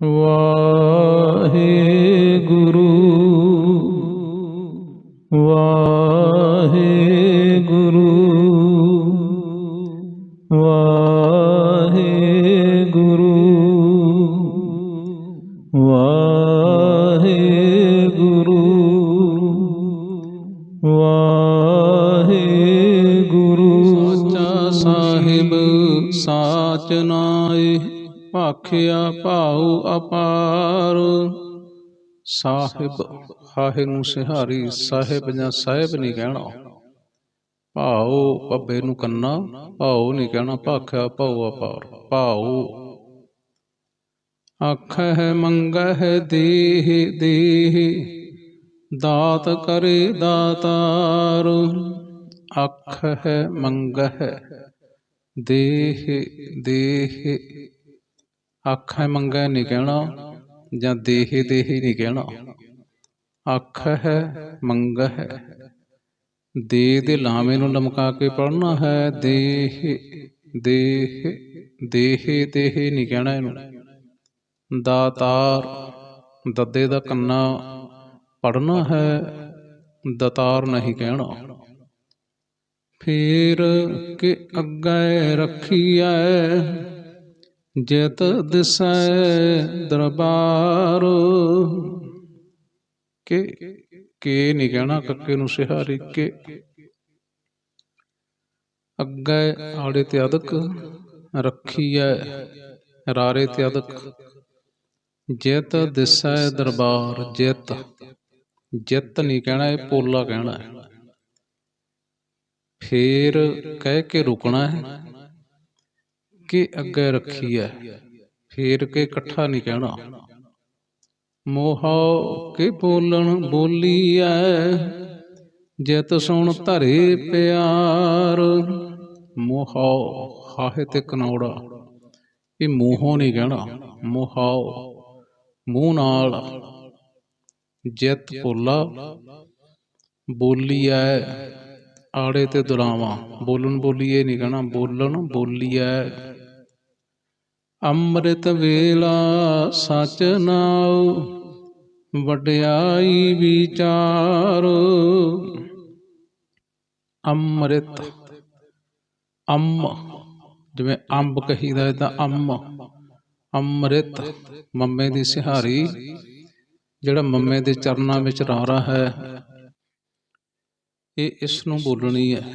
ਵਾਹਿਗੁਰੂ ਵਾਹਿਗੁਰੂ ਸਾਹਿਬ ਹਾਹੇ ਨੂੰ ਸਿਹਾਰੀ, ਸਾਹਿਬ ਜਾਂ ਸਾਹਿਬ ਨਹੀਂ ਕਹਿਣਾ। ਭਾਉ ਪੱਬੇ ਨੂੰ ਕੰਨਾ, ਭਾਉ ਨਹੀਂ ਕਹਿਣਾ, ਭਾਖਿਆ ਭਾਉ ਅਪਾਰ, ਭਾਉ। ਆਖਹਿ ਮੰਗਹਿ ਦੇਹ ਦੇਹ, ਦਾਤ ਕਰੇ ਦਾਤਾਰ। ਆਖਹਿ ਮੰਗਹਿ ਦੇਹ ਦੇਹ। ਆਖਹਿ ਮੰਗਹਿ ਨਹੀਂ ਕਹਿਣਾ ਜਾਂ ਦੇਹ ਦੇਹ ਨਹੀਂ ਕਹਿਣਾ। ਆਖਹਿ, ਮੰਗਹਿ। ਦੇ ਦੇ ਲਾਵੇਂ ਨੂੰ ਲਮਕਾ ਕੇ ਪੜਨਾ ਹੈ। ਦੇਹ ਦੇਹ ਦੇਹ ਦੇਹ ਨਹੀਂ ਕਹਿਣਾ ਇਹਨੂੰ। ਦਾਤਾਰ, ਦੱਦੇ ਦਾ ਕੰਨਾ ਪੜਨਾ ਹੈ। ਦਤਾਰ ਨਹੀਂ ਕਹਿਣਾ। ਫੇਰ ਕਿ ਅੱਗੇ ਰੱਖੀਐ, ਜਿਤ ਦਿਸੈ ਦਰਬਾਰ। ਕੇ ਕੇ ਨਹੀਂ ਕਹਿਣਾ ਕੱਕੇ ਨੂੰ ਸਿਹਾਰੀ ਕੇ। ਅੱਗੇ ਆੜੇ ਤੇ ਅਦਕ ਰੱਖੀਐ, ਰਾਰੇ ਤੇ ਅਦਕ। ਜਿਤ ਦਿਸੈ ਦਰਬਾਰ, ਜਿਤ। ਜਿਤ ਨਹੀਂ ਕਹਿਣਾ, ਇਹ ਪੋਲਾ ਕਹਿਣਾ ਹੈ। ਫੇਰ ਕਹਿ ਕੇ ਰੁਕਣਾ ਹੈ ਕਿ ਅੱਗੇ ਰੱਖੀ ਹੈ ਫੇਰ ਕੇ ਇਕੱਠਾ ਨਹੀਂ ਕਹਿਣਾ। ਮੋਹਾ ਕੇ ਬੋਲਣ ਬੋਲੀ ਐ ਜਿਤ ਸੁਣ ਧਰੇ ਪਿਆਰ। ਮੋਹ ਹਾਹੇ ਤੇ ਕਨੌੜਾ। ਇਹ ਮੂੰਹੋਂ ਨਹੀਂ ਕਹਿਣਾ। ਮੋਹ ਮੂੰਹ ਨਾਲ ਜਿਤ ਪੋਲਾ ਬੋਲੀ ਐ ਆੜੇ ਤੇ ਦੁਲਾਵਾਂ ਬੋਲਣ ਬੋਲੀਏ ਨਹੀਂ ਕਹਿਣਾ। ਬੋਲਣ ਬੋਲੀ ਐ ਅੰਮ੍ਰਿਤ ਵੇਲਾ ਸਚ ਨਾਉ। ਵਡਿਆਈ ਵਿਚਾਰ। ਅੰਮ੍ਰਿਤ। ਅੰਮ। ਜਿਵੇਂ ਅੰਬ ਕਹੀਦਾ ਹੈ ਤਾਂ ਅੰਮ। ਅੰਮ੍ਰਿਤ। ਮੰਮੇ ਦੀ ਸਿਹਾਰੀ। ਜਿਹੜਾ ਮੰਮੇ ਦੇ ਚਰਨਾਂ ਵਿੱਚ ਰਾਰਾ ਹੈ, ਇਹ ਇਸ ਨੂੰ ਬੋਲਣੀ ਹੈ।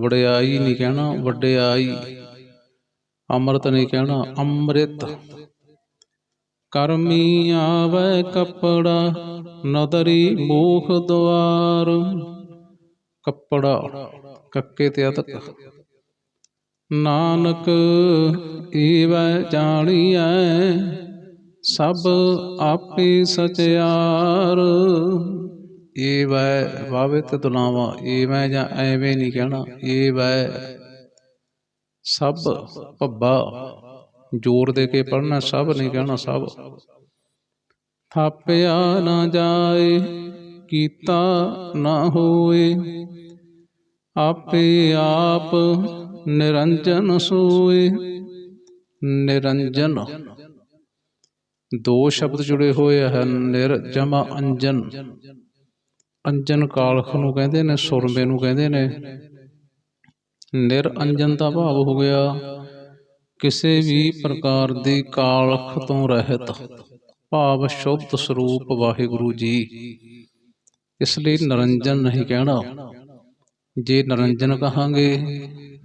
ਵਡਿਆਈ ਨਹੀਂ ਕਹਿਣਾ, ਵਡਿਆਈ। ਅੰਮ੍ਰਿਤ ਨਹੀਂ ਕਹਿਣਾ, ਅੰਮ੍ਰਿਤ। ਕਰਮੀ ਆਵੇ ਕਪੜਾ, ਨਦਰੀ ਮੂਖ ਦੁਆਰ। ਕੱਪੜਾ ਕੱਕੇ ਤੇ ਅਤਕ ਨਾਨਕ ਈਵੈ ਜਾਣੀਐ, ਸਭ ਆਪੇ ਸਚਿਆਰ। ਏਵੈ ਵਾਵੇ ਤੇ ਦੁਲਾਵਾ ਏਵੈ ਜਾਂ ਐਵੇਂ ਨਹੀਂ ਕਹਿਣਾ। ਏਵੈ ਸਭ ਭੱਬਾ। ਜ਼ੋਰ ਦੇ ਕੇ ਪੜਨਾ ਸਭ ਨਹੀਂ ਕਹਿਣਾ ਸਭ। ਥਾਪਿਆ ਨਾ ਜਾਏ, ਕੀਤਾ ਨਾ ਹੋਏ, ਆਪੇ ਆਪ ਨਿਰੰਜਨ ਸੋਏ। ਨਿਰੰਜਨ। ਦੋ ਸ਼ਬਦ ਜੁੜੇ ਹੋਏ ਹਨ ਨਿਰਜਮਾ ਅੰਜਨ। ਅੰਜਨ ਕਾਲਖ ਨੂੰ ਕਹਿੰਦੇ ਨੇ, ਸੁਰਮੇ ਨੂੰ ਕਹਿੰਦੇ ਨੇ। ਨਿਰਅੰਜਨ ਦਾ ਭਾਵ ਹੋ ਗਿਆ। ਕਿਸੇ ਵੀ ਪ੍ਰਕਾਰ ਦੀ ਕਾਲਖ ਤੋਂ ਰਹਿਤ, ਭਾਵ ਸ਼ੁੱਧ ਸਰੂਪ ਵਾਹਿਗੁਰੂ ਜੀ। ਇਸ ਲਈ ਨਰੰਜਨ ਨਹੀਂ ਕਹਿਣਾ। ਜੇ ਨਰੰਜਨ ਕਹਾਂਗੇ,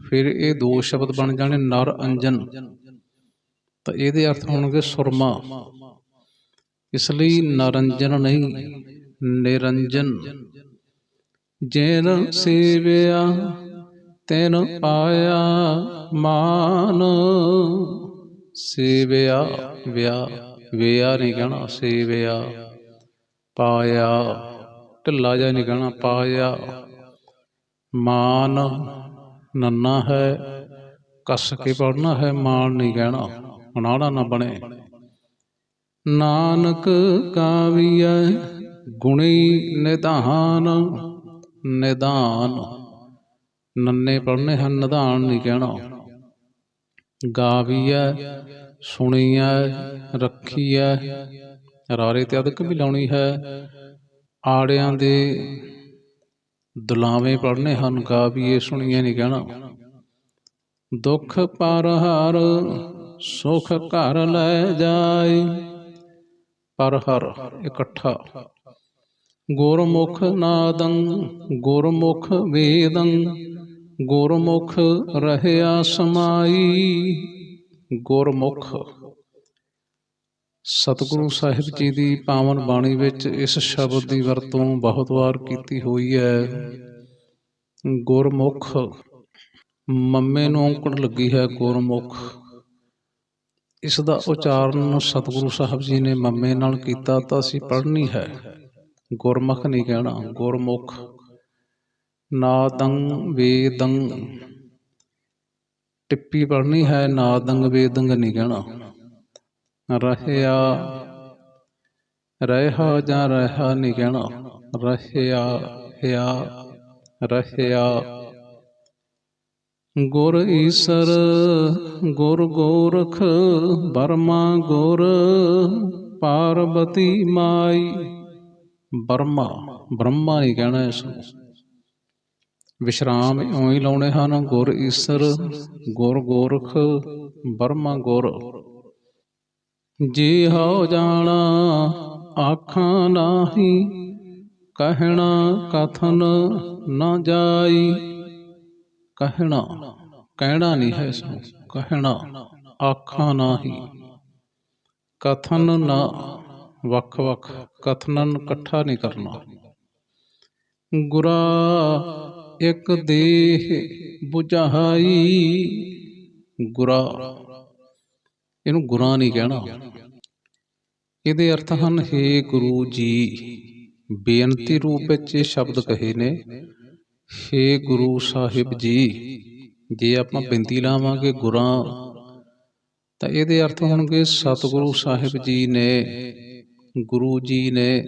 ਫਿਰ ਇਹ ਦੋ ਸ਼ਬਦ ਬਣ ਜਾਣੇ ਨਰ ਅੰਜਨ। ਤਾਂ ਇਹਦੇ ਅਰਥ ਹੋਣਗੇ ਸੁਰਮਾ। ਇਸ ਲਈ ਨਰੰਜਨ ਨਹੀਂ, ਨਿਰੰਜਨ। ਜਿਨ ਸੇਵਿਆ ਤੈਨ ਪਾਇਆ ਮਾਨ, ਸੇਵਿਆ ਵਿਆ ਵਿਆ ਨਹੀਂ ਕਹਿਣਾ, ਸੇਵਿਆ। ਪਾਇਆ, ਢਿੱਲਾ ਜਿਹਾ ਨਹੀਂ ਕਹਿਣਾ, ਪਾਇਆ। ਮਾਨ ਨੰਨਾ ਹੈ, ਕੱਸ ਕੇ ਪੜਨਾ ਹੈ, ਮਾਨ ਨਹੀਂ ਕਹਿਣਾ ਅਨਾੜਾ ਨਾ ਬਣੇ। ਨਾਨਕ ਕਾਵੀਐ, ਗੁਣੀ ਨਿਧਾਨ ਨਿਧਾਨ। ਨੰਨੇ ਪੜਨੇ ਹਨ, ਨਿਧਾਨ ਨਹੀਂ ਕਹਿਣਾ। ਗਾਵੀਐ, ਸੁਣੀਐ, ਰੱਖੀਐ, ਰਾਰੇ ਤੇ ਅਦਕ ਵੀ ਲਾਉਣੀ ਹੈ। ਆੜਿਆਂ ਦੇ ਦੁਲਾਵੇਂ ਪੜਨੇ ਹਨ ਗਾਵੀਏ ਸੁਣੀਏ ਨਹੀਂ ਕਹਿਣਾ। ਦੁੱਖ ਪਰ ਹਰ ਸੁਖ ਘਰ ਲੈ ਜਾਏ ਪਰ ਹਰ ਇਕੱਠਾ। ਗੁਰਮੁਖ ਨਾਦੰ, ਗੁਰਮੁਖ ਵੇਦੰ ਗੁਰਮੁਖ ਰਹਿਆ ਸਮਾਈ। ਗੁਰਮੁਖ। ਸਤਿਗੁਰੂ ਸਾਹਿਬ ਜੀ ਦੀ ਪਾਵਨ ਬਾਣੀ ਵਿੱਚ ਇਸ ਸ਼ਬਦ ਦੀ ਵਰਤੋਂ ਬਹੁਤ ਵਾਰ ਕੀਤੀ ਹੋਈ ਹੈ। ਗੁਰਮੁਖ। ਮੰਮੇ ਨੂੰ ਔਂਕੜ ਲੱਗੀ ਹੈ ਗੁਰਮੁਖ। ਇਸ ਦਾ ਉਚਾਰਨ ਸਤਿਗੁਰੂ ਸਾਹਿਬ ਜੀ ਨੇ ਮੰਮੇ ਨਾਲ ਕੀਤਾ ਤਾਂ ਅਸੀਂ ਪੜ੍ਹਨੀ ਹੈ। ਗੁਰਮੁਖ ਨਹੀਂ ਕਹਿਣਾ, ਗੁਰਮੁਖ। ਨਾਦੰ ਵੇਦੰ ਟਿੱਪੀ ਪੜ੍ਹਨੀ ਹੈ ਨਾਦੰਗ ਵੇਦੰਗ ਨਹੀਂ ਕਹਿਣਾ। ਰਹਿਆ ਰਹਿਆ ਜਾਂ ਰਹਿਆ ਨਹੀਂ ਕਹਿਣਾ। ਰਹਿਆ, ਹਿਆ, ਰਹਿਆ। ਗੁਰ ਈਸਰ, ਗੁਰ ਗੋਰਖ, ਬਰਮਾ ਗੁਰ, ਪਾਰਬਤੀ ਮਾਈ। ਬਰਮਾ ਬ੍ਰਹਮਾ ਨਹੀਂ ਕਹਿਣਾ ਇਸ ਨੂੰ। ਵਿਸ਼ਰਾਮ ਇਉਂ ਹੀ ਲਾਉਣੇ ਹਨ, ਗੁਰ ਈਸਰ, ਗੁਰ ਗੋਰਖ ਬਰਮਾ ਗੁਰ। ਜੀ ਹਉ ਜਾਣਾ ਆਖਾਂ ਨਾਹੀ, ਕਹਿਣਾ ਕਥਨ ਨਾ ਜਾਈ। ਕਹਿਣਾ ਕਹਿਣਾ ਨਹੀਂ ਹੈ ਸੋ, ਕਹਿਣਾ ਆਖਾਂ ਨਾਹੀ। ਕਥਨ ਨਾ ਵੱਖ ਵੱਖ ਕਥਨਨ ਇਕੱਠਾ ਨਹੀਂ ਕਰਨਾ। ਗੁਰਾ ਇਕ ਦੇਹ 부ਝਾਈ ਗੁਰਾ। ਇਹਨੂੰ ਗੁਰਾ ਨਹੀਂ ਕਹਿਣਾ। ਇਹਦੇ ਅਰਥ ਹਨ हे ਗੁਰੂ ਜੀ ਬੇਨਤੀ ਰੂਪ ਵਿੱਚ ਇਹ ਸ਼ਬਦ ਕਹੇ ਨੇ, ਹੇ ਗੁਰੂ ਸਾਹਿਬ ਜੀ, ਜੇ ਆਪਾਂ ਬੇਨਤੀ ਲਾਵਾਂਗੇ ਗੁਰਾ, ਤਾਂ ਇਹਦੇ ਅਰਥ ਹੋਣਗੇ, ਸਤਿਗੁਰੂ ਸਾਹਿਬ ਜੀ ਨੇ, ਗੁਰੂ ਜੀ ਨੇ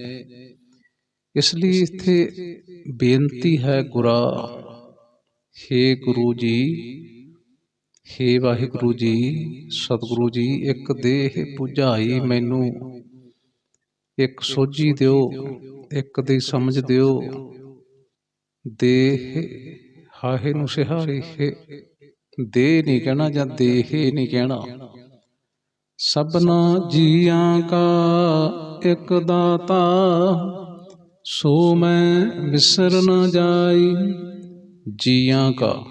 ਇਸ ਲਈ ਇੱਥੇ ਬੇਨਤੀ ਹੈ ਗੁਰਾ हे ਗੁਰੂ ਜੀ हे ਵਾਹਿਗੁਰੂ ਜੀ, ਸਤਿਗੁਰੂ ਜੀ, ਇੱਕ ਦੇਹ ਪੁਜਾਈ ਮੈਨੂੰ, ਇੱਕ ਸੋਝੀ ਦਿਓ, ਇੱਕ ਦੀ ਸਮਝ ਦਿਓ, ਦੇਹ ਹਾਹੇ ਨੂੰ ਸਿਹਾਰੀ, ਹੈ, ਦੇ ਨਹੀਂ ਕਹਿਣਾ ਜਾਂ ਦੇਹੇ ਨਹੀਂ ਕਹਿਣਾ। ਸਭਨਾ ਜੀਆਂ ਕਾ ਇੱਕ ਦਾਤਾ ਸੋ ਮੈਂ ਵਿਸਰ ਨਾ ਜਾਈ ਜੀਆਂ ਕਾ।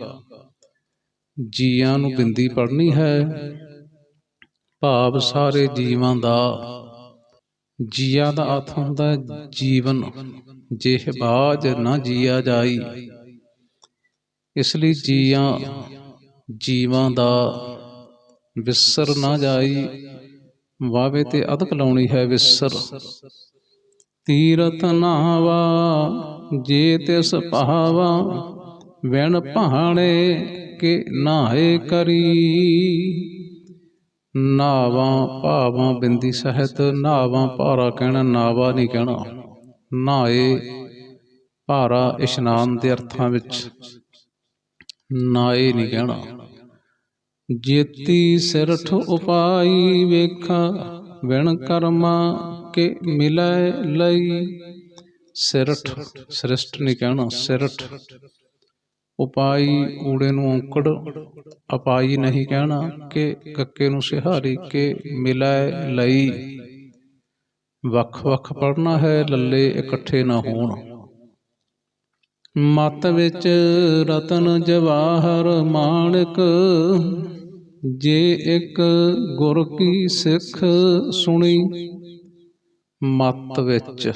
ਜੀਆਂ ਨੂੰ ਬਿੰਦੀ ਪੜਨੀ ਹੈ, ਭਾਵ ਸਾਰੇ ਜੀਵਾਂ ਦਾ। ਜੀਆ ਦਾ ਅਰਥ ਹੁੰਦਾ ਜੀਵਨ ਜਿਹ ਬਾਜ ਨਾ ਜੀਆ ਜਾਈ। ਇਸ ਲਈ ਜੀਆਂ, ਜੀਵਾਂ ਦਾ ਵਿਸਰ ਨਾ ਜਾਈ। ਵਾਵੇ ਤੇ ਅਦਕ ਲਾਉਣੀ ਹੈ ਵਿਸਰ। ਤੀਰਤ ਨਾਵਾ, ਜੇ ਤਿਸ ਭਾਵਾ ਵਿਣ ਭਾਣੇ ਕੇ ਨਾਹੇ ਕਰੀ। ਨਾਵਾਂ ਭਾਵਾਂ ਬਿੰਦੀ ਸਹਿਤ, ਨਾਵਾਂ ਭਾਰਾ ਕਹਿਣਾ, ਨਾਵਾ ਨਹੀਂ ਕਹਿਣਾ। ਨਾਏ ਭਾਰਾ ਇਸ਼ਨਾਨ ਦੇ ਅਰਥਾਂ ਵਿੱਚ, ਨਾਏ ਨਹੀਂ ਕਹਿਣਾ। ਜੇਤੀ ਸਿਰਠ ਉਪਾਈ ਵੇਖਾ ਵਿਣ ਕਰਮਾ ਕੇ ਮਿਲੈ ਲਈ ਸਿਰਠ ਸ੍ਰਿਸ਼ਟ ਨਹੀਂ ਕਹਿਣਾ, ਸਿਰਠ। ਉਪਾਈ ਊੜੇ ਨੂੰ ਔਂਕੜ, ਅਪਾਈ ਨਹੀਂ ਕਹਿਣਾ ਕਿ ਕੱਕੇ ਨੂੰ ਸਿਹਾਰੀ ਕੇ ਮਿਲੈ ਲਈ। ਵੱਖ ਵੱਖ ਪੜਨਾ ਹੈ, ਲੱਲੇ ਇਕੱਠੇ ਨਾ ਹੋਣ। ਮਤ ਵਿੱਚ ਰਤਨ ਜਵਾਹਰ ਮਾਣਕ, ਜੇ ਇੱਕ ਗੁਰ ਕੀ ਸਿੱਖ ਸੁਣੀ ਮਤ ਵਿੱਚ।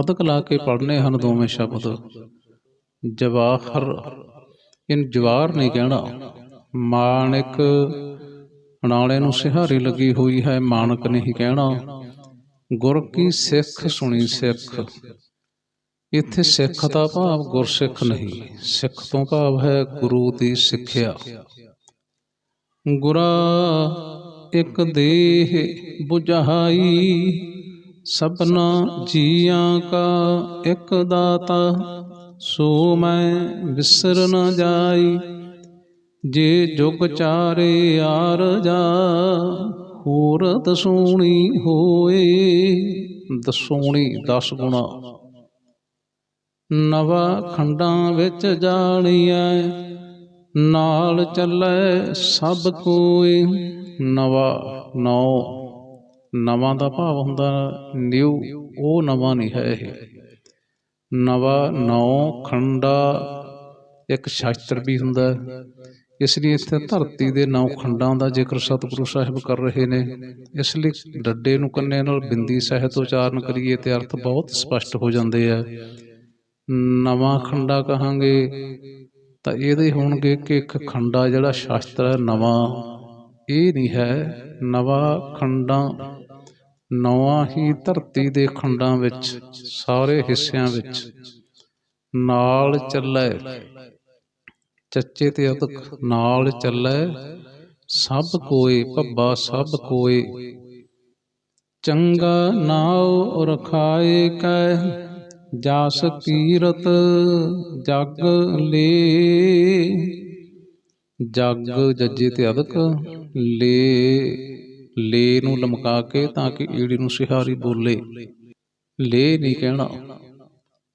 ਅਦਕ ਲਾ ਕੇ ਪੜਨੇ ਹਨ ਦੋਵੇਂ ਸ਼ਬਦ। ਜਵਾਹਰ ਇਹਨ ਜਵਾਰ ਨਹੀਂ ਕਹਿਣਾ। ਮਾਣਕ, ਨਾਲੇ ਨੂੰ ਸਿਹਾਰੀ ਲੱਗੀ ਹੋਈ ਹੈ, ਮਾਣਕ ਨਹੀਂ ਕਹਿਣਾ। ਗੁਰ ਕੀ ਸਿੱਖ ਸੁਣੀ ਸਿੱਖ। ਇੱਥੇ ਸਿੱਖ ਦਾ ਭਾਵ ਗੁਰਸਿੱਖ ਨਹੀਂ। ਸਿੱਖ ਤੋਂ ਭਾਵ ਹੈ ਗੁਰੂ ਦੀ ਸਿੱਖਿਆ। ਗੁਰਾ, ਇੱਕ ਦੇਹ 부ਝਾਈ ਸਭਨਾ ਜੀਆਂ ਕਾ ਇੱਕ ਦਾਤਾ, ਸੋ ਮੈਂ ਵਿਸਰ ਨਾ ਜਾਈ। ਜੇ ਜੁਗ ਚਾਰੇ ਆਰਜਾ ਹੋਰ ਦਸੂਣੀ ਹੋਏ, ਦਸੂਣੀ 10 ਗੁਣਾ। ਨਵਾ ਖੰਡਾਂ ਵਿੱਚ ਜਾਣੀਐ, ਨਾਲ ਚੱਲੇ ਸਭ ਕੋਈ ਨਵਾ ਨੌ ਨਵਾਂ ਦਾ ਭਾਵ ਹੁੰਦਾ ਨਿਊ, ਉਹ ਨਵਾਂ ਨਹੀਂ ਹੈ ਇਹ। ਨਵਾ ਨੌ ਖੰਡਾ ਇੱਕ ਸ਼ਾਸਤਰ ਵੀ ਹੁੰਦਾ ਇਸ ਲਈ ਇੱਥੇ ਧਰਤੀ ਦੇ ਨੌ ਖੰਡਾਂ ਦਾ ਜ਼ਿਕਰ ਸਤਿਗੁਰੂ ਸਾਹਿਬ ਕਰ ਰਹੇ ਨੇ। ਇਸ ਲਈ ਡੱਡੇ ਨੂੰ ਕੰਨੇ ਨਾਲ ਬਿੰਦੀ ਸਹਿਤ ਉਚਾਰਨ ਕਰੀਏ ਤੇ ਅਰਥ ਬਹੁਤ ਸਪਸ਼ਟ ਹੋ ਜਾਂਦੇ ਆ। ਨਵਾਂ ਖੰਡਾ ਕਹਾਂਗੇ ਤਾਂ ਇਹਦੇ ਹੋਣਗੇ ਕਿ ਇੱਕ ਖੰਡਾ ਜਿਹੜਾ ਸ਼ਾਸਤਰ ਹੈ ਨਵਾਂ, ਇਹ ਨਹੀਂ ਹੈ। ਨਵਾਂ ਖੰਡਾਂ ਨਵਾਂ ਹੀ ਧਰਤੀ ਦੇ ਖੰਡਾਂ ਵਿੱਚ, ਸਾਰੇ ਹਿੱਸਿਆਂ ਵਿੱਚ। ਨਾਲ ਚੱਲੇ। ਚੱਚੇ ਤੇ ਅਤਕ ਨਾਲ ਚੱਲੇ। ਸਭ ਕੋਏ ਭੱਬਾ, ਸਭ ਕੋਏ। ਚੰਗਾ ਨਾਉ ਰਖਾਏ ਕੈ, ਜਾਸ ਕੀਰਤ ਜਗ ਲੇ। ਜਗ ਜੱਜੇ ਤੇ ਅਦਕ ਲੇ। ਲੇ ਨੂੰ ਲਮਕਾ ਕੇ ਤਾਂ ਕਿ ਈੜੀ ਨੂੰ ਸਿਹਾਰੀ ਬੋਲੇ। ਲੇ ਨਹੀਂ ਕਹਿਣਾ,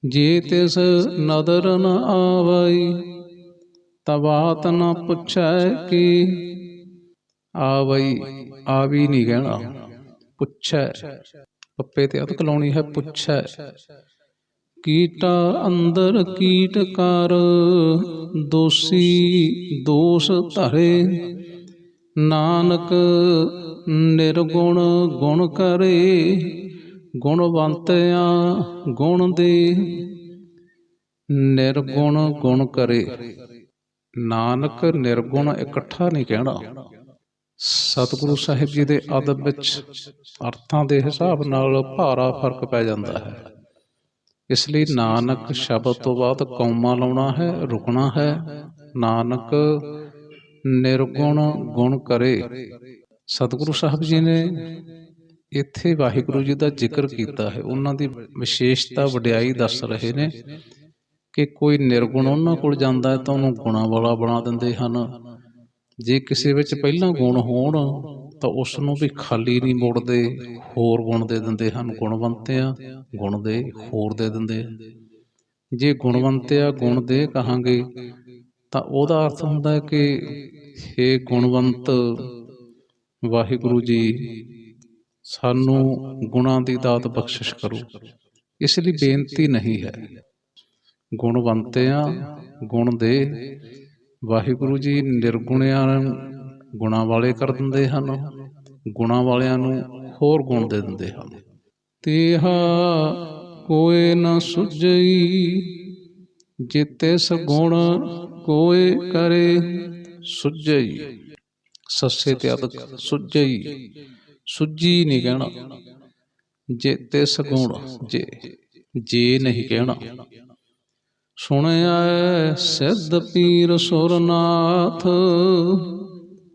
ਜੇ ਤਿਸ ਨਦਰ ਨ ਆਵਈ ਤਬਾਤ ਨ ਪੁੱਛੈ ਕੀ? ਆਵਈ, ਆਵੀ ਨਹੀਂ ਕਹਿਣਾ, ਪੁੱਛੈ। ਪੱਪੇ ਤੇ ਅਦਕ ਲਾਉਣੀ ਹੈ ਪੁੱਛੈ। ਕੀਟਾ ਅੰਦਰ ਕੀਟ ਕਰ, ਦੋਸੀ ਦੋਸ ਧਰੇ। ਨਾਨਕ ਨਿਰਗੁਣ ਗੁਣ ਕਰੇ ਗੁਣਵੰਤਿਆ ਗੁਣ ਦੇ। ਨਿਰਗੁਣ ਗੁਣ ਕਰੇ। ਨਾਨਕ ਨਿਰਗੁਣ ਇਕੱਠਾ ਨਹੀਂ ਕਹਿਣਾ। ਸਤਿਗੁਰੂ ਸਾਹਿਬ ਜੀ ਦੇ ਅਦਬ ਵਿੱਚ ਅਰਥਾਂ ਦੇ ਹਿਸਾਬ ਨਾਲ ਭਾਰਾ ਫ਼ਰਕ ਪੈ ਜਾਂਦਾ ਹੈ। ਇਸ ਲਈ ਨਾਨਕ ਸ਼ਬਦ ਤੋਂ ਬਾਅਦ ਕੌਮਾ ਲਾਉਣਾ ਹੈ, ਰੁਕਣਾ ਹੈ। ਨਾਨਕ ਨਿਰਗੁਣ ਗੁਣ ਕਰੇ। ਸਤਿਗੁਰੂ ਸਾਹਿਬ ਜੀ ਨੇ ਇੱਥੇ ਵਾਹਿਗੁਰੂ ਜੀ ਦਾ ਜ਼ਿਕਰ ਕੀਤਾ ਹੈ। ਉਹਨਾਂ ਦੀ ਵਿਸ਼ੇਸ਼ਤਾ ਵਡਿਆਈ ਦੱਸ ਰਹੇ ਨੇ ਕਿ ਕੋਈ ਨਿਰਗੁਣ ਉਹਨਾਂ ਕੋਲ ਜਾਂਦਾ ਹੈ ਤਾਂ ਉਹਨੂੰ ਗੁਣਾ ਵਾਲਾ ਬਣਾ ਦਿੰਦੇ ਹਨ। ਜੇ ਕਿਸੇ ਵਿੱਚ ਪਹਿਲਾਂ ਗੁਣ ਹੋਣ ਤਾਂ ਉਸ ਨੂੰ ਵੀ ਖਾਲੀ ਨਹੀਂ ਮੋੜਦੇ, ਹੋਰ ਗੁਣ ਦੇ ਦਿੰਦੇ ਹਨ। ਗੁਣਵੰਤਿਆ ਗੁਣ ਦੇ ਹੋਰ ਦੇ ਦਿੰਦੇ ਜੇ ਗੁਣਵੰਤਿਆ ਗੁਣ ਦੇ ਕਹਾਂਗੇ ਤਾਂ ਉਹਦਾ ਅਰਥ ਹੁੰਦਾ ਹੈ ਕਿ हे ਗੁਣਵੰਤ ਵਾਹਿਗੁਰੂ ਜੀ, ਸਾਨੂੰ ਗੁਣਾਂ ਦੀ ਦਾਤ ਬਖਸ਼ਿਸ਼ ਕਰੋ। ਇਸ ਲਈ ਬੇਨਤੀ ਨਹੀਂ ਹੈ। ਗੁਣਵੰਤਿਆਂ ਗੁਣ ਦੇ। ਵਾਹਿਗੁਰੂ ਜੀ ਨਿਰਗੁਣਿਆਂ ਨੂੰ ਗੁਣਾਂ ਵਾਲੇ ਕਰ ਦਿੰਦੇ ਹਨ, ਗੁਣਾਂ ਵਾਲਿਆਂ ਨੂੰ ਹੋਰ ਗੁਣ ਦੇ ਦਿੰਦੇ ਹਨ। ਤੇਹਾ ਕੋਏ ਨ ਸੁਝਈ ਜਿਤੇ ਸਗੁਣ ਕੋਏ ਕਰੇ, ਸੁਝਈ। ਸੱਸੇ ਤੇ ਅਦਕ ਸੁਝਈ ਸੁਝੀ ਨਹੀਂ ਕਹਿਣਾ। ਜੇ ਤੇ ਸਗੁਣ ਜੇ ਜੇ ਨਹੀਂ ਕਹਿਣਾ। ਸੁਣਿਆ ਏ ਸਿੱਧ ਪੀਰ ਸੁਰਨਾਥ,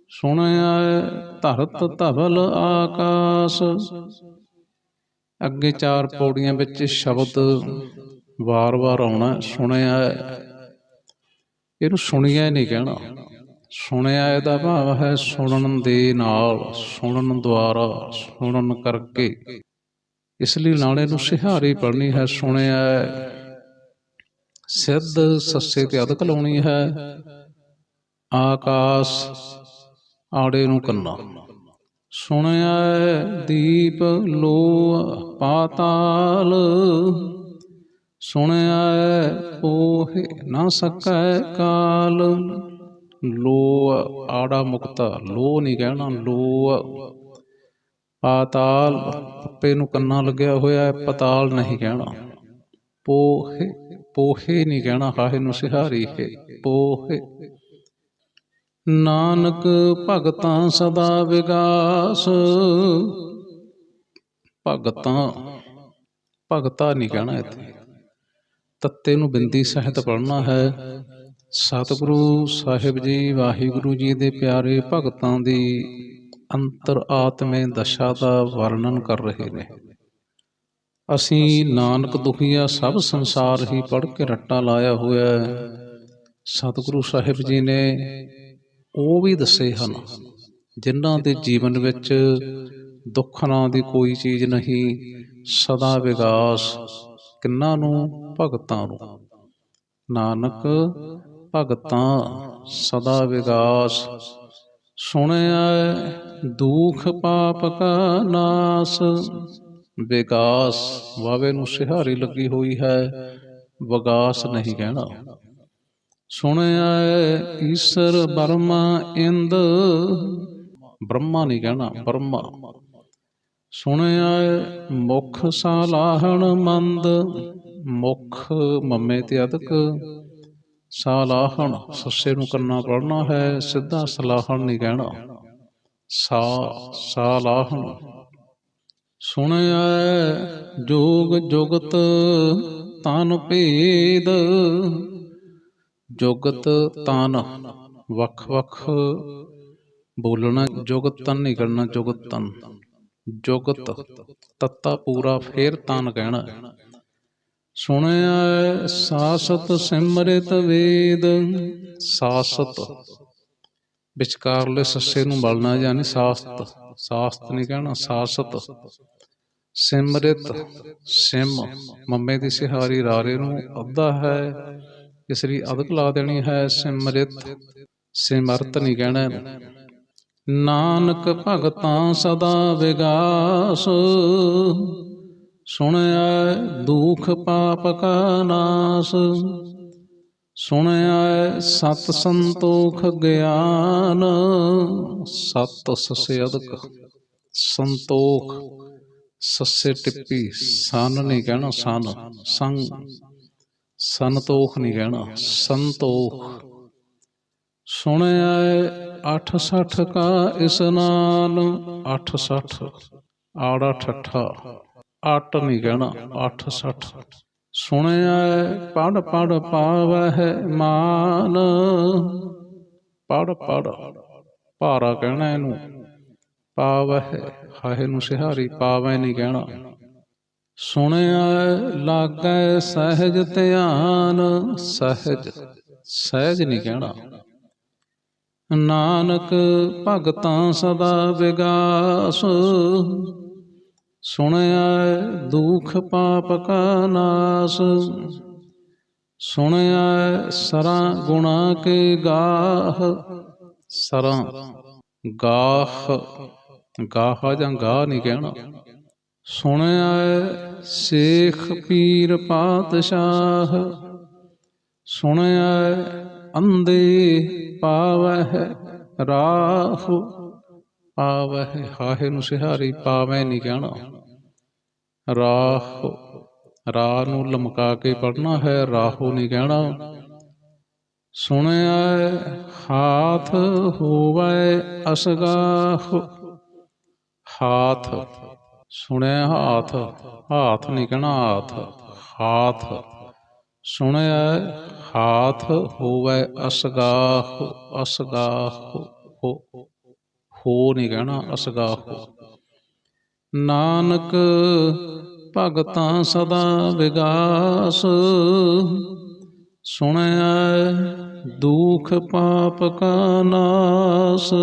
ਸੁਣਿਆ ਏ ਧਰਤ ਧਵਲ ਆਕਾਸ। ਅੱਗੇ ਚਾਰ ਪੌੜੀਆਂ ਵਿੱਚ ਸ਼ਬਦ ਵਾਰ-ਵਾਰ ਆਉਣਾ, ਸੁਣਿਆ ਏ। ਇਹਨੂੰ ਸੁਣਿਆ ਨਹੀਂ ਕਹਿਣਾ। ਸੁਣਿਆ ਇਹਦਾ ਭਾਵ ਹੈ ਸੁਣਨ ਦੇ ਨਾਲ, ਸੁਣਨ ਦੁਆਰਾ, ਸੁਣਨ ਕਰਕੇ। ਇਸ ਲਈ ਨਾਲੇ ਨੂੰ ਸਿਹਾਰੀ ਪੜਨੀ ਹੈ, ਸੁਣਿਆ ਸਿੱਧ ਸੱਸੇ ਤੇ ਅਦਕ ਲਾਉਣੀ ਹੈ। ਆਕਾਸ਼ ਆੜੇ ਨੂੰ ਕੰਨਾ। ਸੁਣਿਆ ਹੈ, ਦੀਪ ਲੋ ਪਾਤਾਲ। ਸੁਣਿਆ ਹੈ, ਪੋਹੇ ਨਾ ਸਕੈ ਕਾਲ। ਲੋ ਆੜਾ ਮੁਕਤਾ। ਲੋ ਨਹੀਂ ਕਹਿਣਾ ਲੋ ਪਾਤਾਲ ਪੱਪੇ ਨੂੰ ਕੰਨਾ ਲੱਗਿਆ ਹੋਇਆ ਹੈ, ਪਤਾਲ ਨਹੀਂ ਕਹਿਣਾ। ਪੋਹੇ ਪੋਹੇ ਨਹੀਂ ਕਹਿਣਾ ਹਾਹੇ ਨੂੰ ਸਿਹਾਰੀ ਹੈ, ਪੋਹੇ। ਨਾਨਕ ਭਗਤਾਂ ਸਦਾ ਵਿਗਾਸ। ਭਗਤਾਂ, ਭਗਤਾ ਨਹੀਂ ਕਹਿਣਾ ਇੱਥੇ। ਤੱਤੇ ਨੂੰ ਬਿੰਦੀ ਸਹਿਤ ਪੜਨਾ ਹੈ। ਸਤਿਗੁਰੂ ਸਾਹਿਬ ਜੀ, ਵਾਹਿਗੁਰੂ ਜੀ ਦੇ ਪਿਆਰੇ ਭਗਤਾਂ ਦੀ ਅੰਤਰ ਆਤਮੇ ਦਸ਼ਾ ਦਾ ਵਰਣਨ ਕਰ ਰਹੇ ਨੇ। ਅਸੀਂ ਨਾਨਕ ਦੁਖੀਆ ਸਭ ਸੰਸਾਰ ਹੀ ਪੜ ਕੇ ਰੱਟਾ ਲਾਇਆ ਹੋਇਆ ਹੈ। ਸਤਿਗੁਰੂ ਸਾਹਿਬ ਜੀ ਨੇ ਉਹ ਵੀ ਦੱਸੇ ਹਨ, ਜਿਨ੍ਹਾਂ ਦੇ ਜੀਵਨ ਵਿੱਚ ਦੁੱਖ ਨਾਂ ਦੀ ਕੋਈ ਚੀਜ਼ ਨਹੀਂ, ਸਦਾ ਵਿਗਾਸ ਕਿੰਨਾਂ ਨੂੰ? ਭਗਤਾਂ ਨੂੰ। ਨਾਨਕ ਭਗਤਾਂ ਸਦਾ ਵਿਗਾਸ। ਸੁਣਿਆ ਦੁਖ ਪਾਪ ਕਾ ਨਾਸ। ਵਿਗਾਸ, ਵਾਵੇ ਨੂੰ ਸਿਹਾਰੀ ਲੱਗੀ ਹੋਈ ਹੈ, ਵਿਗਾਸ ਨਹੀਂ ਕਹਿਣਾ ਸੁਣਿਆ ਈਸ਼ਰ ਬਰਮਾ ਇੰਦ। ਬ੍ਰਹਮਾ ਨਹੀਂ ਕਹਿਣਾ ਬ੍ਰਹਮਾ ਸੁਣਿਆ ਮੁਖ ਸਾਲਾਹਣ ਮੰਦ। ਮੁਖ ਮੰਮੇ ਤੇ ਅਦਕ। ਸਾਲਾਹਣ ਸੱਸੇ ਨੂੰ ਕਰਨਾ ਪੜਨਾ ਹੈ, ਸਿੱਧਾ ਸਲਾਹਣ ਨਹੀਂ ਕਹਿਣਾ। ਸਾ, ਸਾਲਾਹਣ। ਸੁਣਿਆ ਜੋਗ ਜੁਗਤ ਤਨ ਭੇਦ। ਜੁਗਤ ਤਨ ਵੱਖ ਵੱਖ। ਬੋਲਣਾ ਜੁਗਤ ਤਨ ਨਹੀਂ ਕਰਨਾ ਜੁਗਤ ਤਨ। ਜੁਗਤ ਤੱਤਾ ਪੂਰਾ ਫੇਰ ਤਨ ਕਹਿਣਾ। ਸੁਣਿਆ ਸਾਸਤ ਸਿਮਰਿਤ ਵੇਦ। ਸਾਸਤ। ਵਿਚਕਾਰਲੇ ਸੱਸੇ ਨੂੰ ਬਲਣਾ ਯਾਨੀ ਸਾਸਤ। ਸਾਸਤ ਨਹੀਂ ਕਹਿਣਾ, ਸਾਸਤ। ਸਿਮਰਿਤ, ਸਿਮ। ਮੰਮੇ ਦੀ ਸਿਹਾਰੀ ਰਾਰੇ ਨੂੰ ਅੱਧਾ ਹੈ ਇਸ ਲਈ ਅਦਕ ਲਾ ਦੇਣੀ ਹੈ ਸਿਮਰਿਤ। ਸਿਮਰਤ ਨਹੀਂ ਕਹਿਣਾ। ਨਾਨਕ ਭਗਤਾਂ ਸਦਾ ਵਿਗਾਸ। ਸੁਣਿਆ ਦੁਖ ਪਾਪ ਕਾ ਨਾਸ, ਸੁਣਿਆ ਸਤ ਸੰਤੋਖ ਗਿਆਨ, ਸਤ ਸਸੇ ਅਦਕ ਸੰਤੋਖ। ਸੱਸੇ ਟਿੱਪੀ, ਸਨ ਨਹੀਂ ਕਹਿਣਾ, ਸਨ, ਸੰਗ। ਸੰਤੋਖ ਨਹੀਂ ਕਹਿਣਾ, ਸੰਤੋਖ। ਸੁਣਿਆ 860 ਕਾ ਇਸਨਾਨ 860 ਆੜਾ ਠੱਠਾ ਅੱਠ ਨਹੀਂ ਕਹਿਣਾ 860 ਸੁਣਿਆ ਪੜ ਪੜ ਪਾਵਹਿ ਮਾਨ। ਪੜ ਪੜ ਭਾਰਾ ਕਹਿਣਾ ਇਹਨੂੰ। ਪਾਵਹਿ ਹਾਹੇ ਨੂੰ ਸਿਹਾਰੀ ਪਾਵੈ ਨਹੀਂ ਕਹਿਣਾ। ਸੁਣਿਆ ਲਾਗੈ ਸਹਿਜ ਧਿਆਨ। ਸਹਿਜ ਸਹਿਜ ਨਹੀਂ ਕਹਿਣਾ। ਨਾਨਕ ਭਗਤਾਂ ਸਦਾ ਵਿਗਾਸ। ਸੁਣਿਆ ਦੁਖ ਪਾਪ ਕਾ ਨਾਸ, ਸੁਣਿਆ ਸਰਾਂ ਗੁਣਾ ਕੇ ਗਾਹ, ਸਰਾਂ ਗਾਹ ਗਾਹ ਜਾਂ ਗਾਹ ਨਹੀਂ ਕਹਿਣਾ। ਸੁਣਿਆ ਸੇਖ ਪੀਰ ਪਾਤਸ਼ਾਹ, ਸੁਣਿਆ ਅੰਦੇ ਪਾਵਹਿ ਰਾਹ ਪਾਵਹਿ ਹਾਹੇ ਨੂੰ ਸਿਹਾਰੀ, ਪਾਵੈ ਨਹੀਂ ਕਹਿਣਾ। ਰਾਹ ਰਾਹ ਨੂੰ ਲਮਕਾ ਕੇ ਪੜਨਾ ਹੈ, ਰਾਹੋ ਨਹੀਂ ਕਹਿਣਾ। ਸੁਣਿਆ ਹਾਥ ਹੋਵੈ ਅਸਗਾਹ। ਹਾਥ, ਸੁਣਿਆ ਹਾਥ ਹਾਥ ਨਹੀਂ ਕਹਿਣਾ ਹਾਥ ਹਾਥ। ਸੁਣਿਆ ਹਾਥ ਹੋਵੈ ਅਸਗਾਹ ਅਸਗਾਹ ਹੋ। ਹੋ ਨਹੀਂ ਕਹਿਣਾ ਅਸਗਾਹ ਨਾਨਕ ਭਗਤਾਂ ਸਦਾ ਵਿਗਾਸ। ਸੁਣਿਆ ਦੁਖ ਪਾਪ ਕਾ ਨਾਸ।